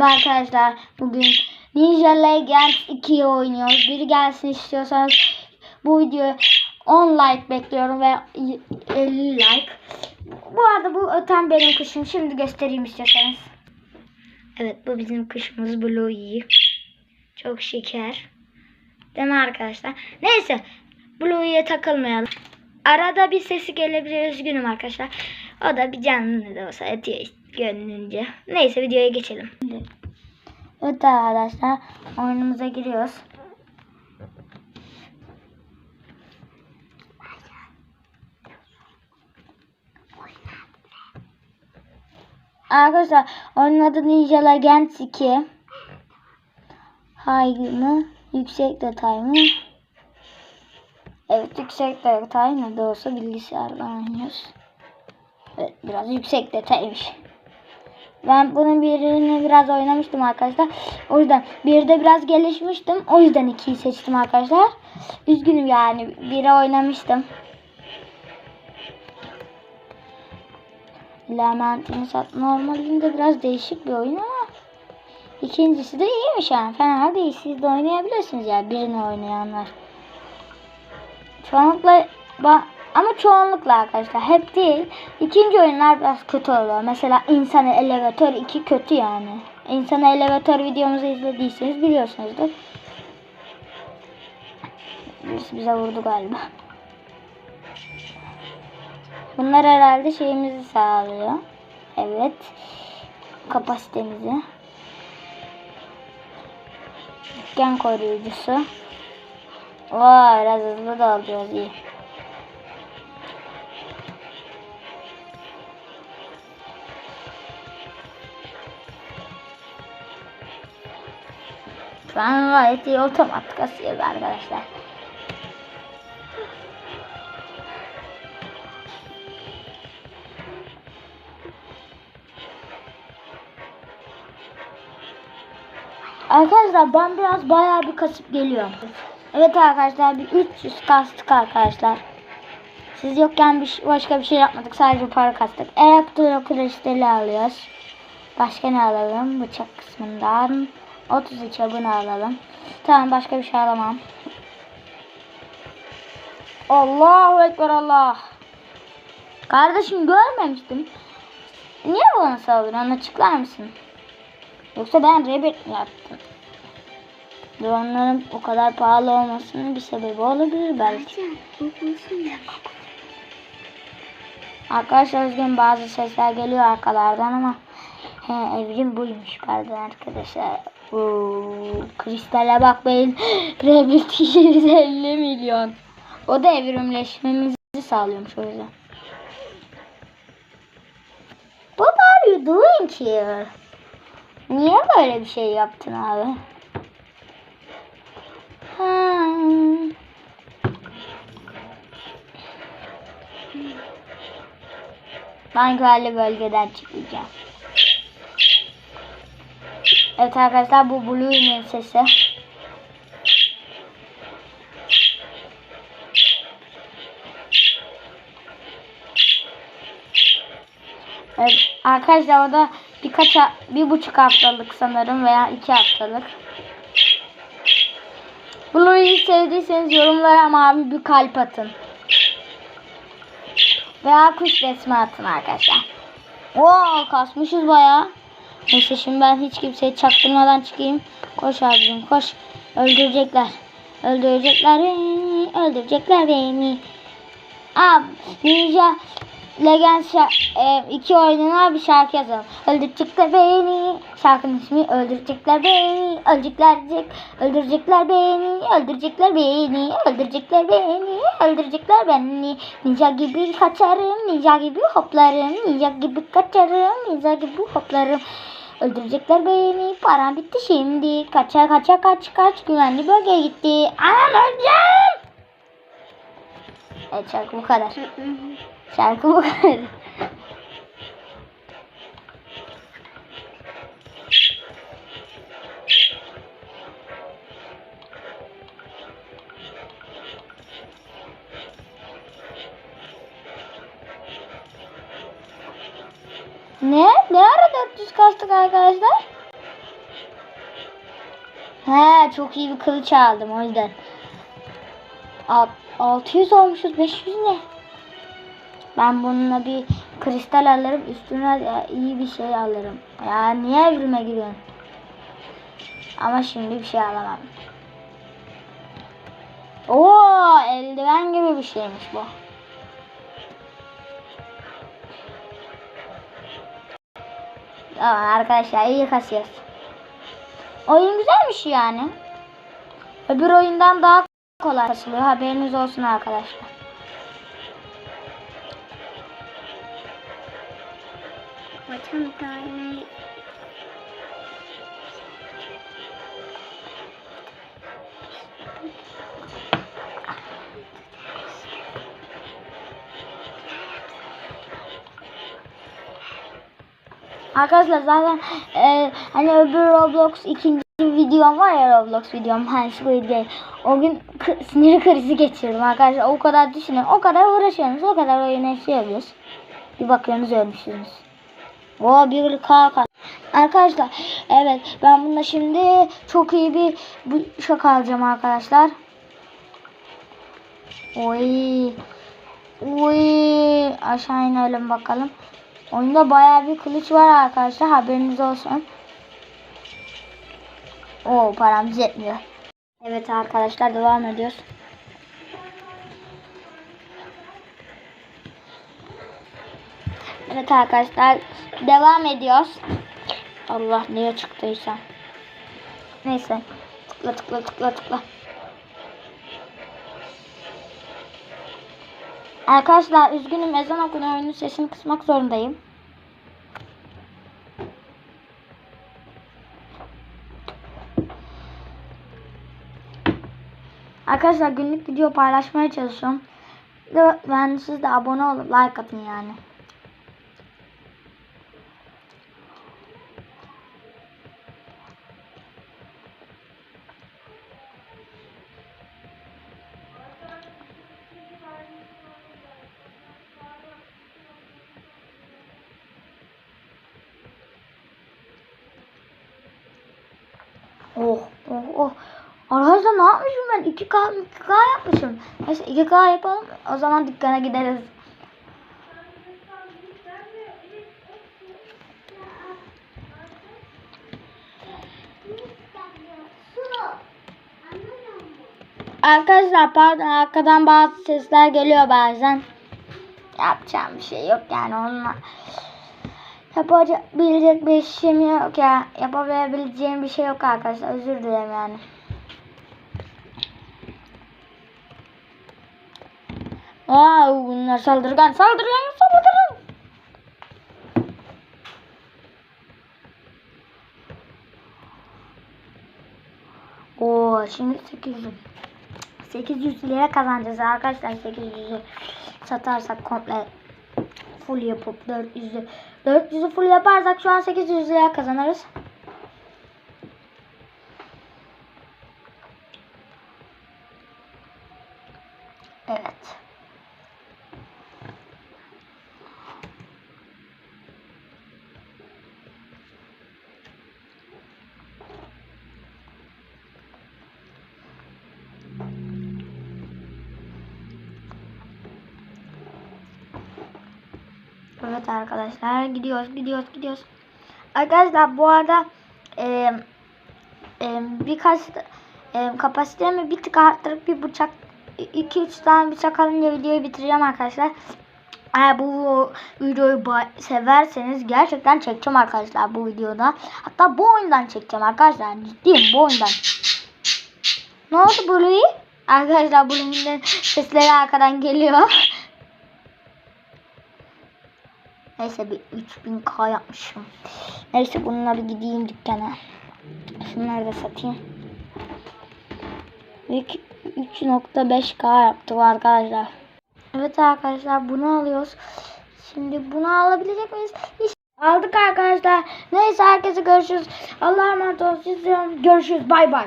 Merhaba arkadaşlar. Bugün Ninja Legends 2'yi oynuyoruz. Biri gelsin istiyorsanız bu videoya 10 like bekliyorum ve 50 like. Bu arada bu öten benim kuşum. Şimdi göstereyim istiyorsanız. Evet bu bizim kuşumuz Bluey. Çok şeker. Değil mi arkadaşlar? Neyse Bluey'e takılmayalım. Arada bir sesi gelebilir üzgünüm arkadaşlar. O da bir canlı ne de olsa etiyor işte gönlünce. Neyse videoya geçelim. Evet arkadaşlar oyunumuza giriyoruz. Arkadaşlar oyunun adı Ninja Legends 2. High mı? Yüksek detay mı? Evet yüksek detay ne de olsa bilgisayardan oynuyoruz. Evet biraz yüksek detaymış. Ben bunun birini biraz oynamıştım arkadaşlar. O yüzden bir de biraz gelişmiştim. O yüzden ikiyi seçtim arkadaşlar. Üzgünüm yani biri oynamıştım. Lamentin sat normalinde biraz değişik bir oyun ama ikincisi de iyiymiş yani. Fena değil. Siz de oynayabilirsiniz yani birini oynayanlar. Çoğunlukla ba- ama çoğunlukla arkadaşlar hep değil. İkinci oyunlar biraz kötü oluyor. Mesela İnsan Elevator 2 kötü yani. İnsan Elevator videomuzu izlediyseniz biliyorsunuzdur. Birisi bize vurdu galiba. Bunlar herhalde şeyimizi sağlıyor. Evet. Kapasitemizi. Dükkan koruyucusu. Vay biraz hızlı da alıyoruz iyi. An gayet iyi otomatik asıyoruz arkadaşlar. Arkadaşlar ben biraz bayağı bir kasıp geliyorum. Evet arkadaşlar bir 300 kastık arkadaşlar. Siz yokken bir, başka bir şey yapmadık. Sadece para kastık. Elektro kristali alıyoruz. Başka ne alalım? Bıçak kısmından. 33 abone alalım. Tamam başka bir şey alamam. Allahu Ekber Allah. Kardeşim görmemiştim. Niye bana saldırıyorsun? Açıklar mısın? Yoksa ben rebet mi yaptım? Dronların o kadar pahalı olmasının bir sebebi olabilir belki. Arkadaşlar üzgün bazı sesler geliyor arkalardan ama he, evrim buymuş pardon arkadaşlar. Oo, kristale bakmayın. Rebet 250 milyon. O da evrimleşmemizi sağlıyormuş o yüzden. What are you doing here? Niye böyle bir şey yaptın abi? Ha. Ben güvenli bölgeden çıkacağım. Evet arkadaşlar bu Blue'nin sesi. Evet, arkadaşlar o da birkaç bir buçuk haftalık sanırım veya iki haftalık. Blue'yu sevdiyseniz yorumlara mavi bir kalp atın. Veya kuş resmi atın arkadaşlar. Oo kasmışız baya. Neyse şimdi ben hiç kimseyi çaktırmadan çıkayım. Koş abicim koş. Öldürecekler. Öldürecekler beni. Öldürecekler beni. Abi Ninja Legends e, iki oyununa bir şarkı yazalım. Öldürecekler beni. Şarkının ismi Öldürecekler beni. Öldürecekler, öldürecekler beni. Öldürecekler beni. Öldürecekler beni. Öldürecekler beni. Ninja gibi kaçarım. Ninja gibi hoplarım. Ninja gibi kaçarım. Ninja gibi hoplarım. Öldürecekler beni. Param bitti şimdi. Kaça kaça kaç kaç. Güvenli bölgeye gitti. Anam öleceğim. Evet şarkı bu kadar. Şarkı bu kadar. Ne? Ne ara 400 kastık arkadaşlar? He çok iyi bir kılıç aldım o yüzden. Alt- 600 olmuşuz 500 ne? Ben bununla bir kristal alırım üstüne iyi bir şey alırım. Ya niye evrime giriyorsun? Ama şimdi bir şey alamam. Oo eldiven gibi bir şeymiş bu. Tamam arkadaşlar iyi kasıyoruz. Oyun güzelmiş yani. Öbür oyundan daha kolay kasılıyor. Haberiniz olsun arkadaşlar. Vatan daimi Arkadaşlar zaten e, hani öbür Roblox ikinci videom var ya Roblox videom hani Squid Game. O gün sinir krizi geçirdim arkadaşlar. O kadar düşünün. O kadar uğraşıyorsunuz. O kadar oyuna şey yapıyoruz. Bir bakıyorsunuz ölmüşsünüz. O bir kalk. Arkadaşlar evet ben bunda şimdi çok iyi bir şaka alacağım arkadaşlar. Oy. Oy. Aşağı inelim bakalım. Oyunda bayağı bir kılıç var arkadaşlar. Haberiniz olsun. Oo paramız yetmiyor. Evet arkadaşlar devam ediyoruz. Evet arkadaşlar devam ediyoruz. Allah niye çıktıysa. Neyse. Tıkla tıkla tıkla tıkla. Arkadaşlar üzgünüm ezan oyunun sesini kısmak zorundayım. Arkadaşlar günlük video paylaşmaya çalışıyorum. Ben siz de abone olup like atın yani. Oh oh oh. Arkadaşlar ne yapmışım ben? 2K, 2K yapmışım. Neyse 2K yapalım. O zaman dükkana gideriz. Arkadaşlar pardon arkadan bazı sesler geliyor bazen. Yapacağım bir şey yok yani onunla. Yapabilecek bir şeyim yok ya. Yapabileceğim bir şey yok arkadaşlar. Özür dilerim yani. Wow, bunlar saldırgan, saldırgan, saldırgan. Oo, şimdi 800. 800 lira kazanacağız arkadaşlar. 800'ü satarsak komple full yapıp 400'ü 400'ü full yaparsak şu an 800 lira kazanırız. Evet arkadaşlar gidiyoruz gidiyoruz gidiyoruz. Arkadaşlar bu arada e, e, birkaç e, kapasitemi bir tık arttırıp bir bıçak 2-3 tane bıçak alınca videoyu bitireceğim arkadaşlar. Eğer bu videoyu severseniz gerçekten çekeceğim arkadaşlar bu videoda. Hatta bu oyundan çekeceğim arkadaşlar. Ciddiyim bu oyundan. Ne oldu Bluey? Arkadaşlar Bluey'nin sesleri arkadan geliyor. Neyse bir 3000k yapmışım. Neyse bunları gideyim dükkana. Şunları da satayım. İlk 3.5k yaptım arkadaşlar. Evet arkadaşlar bunu alıyoruz. Şimdi bunu alabilecek miyiz? Hiç aldık arkadaşlar. Neyse herkese görüşürüz. Allah'a emanet olun. Görüşürüz. Bay bay.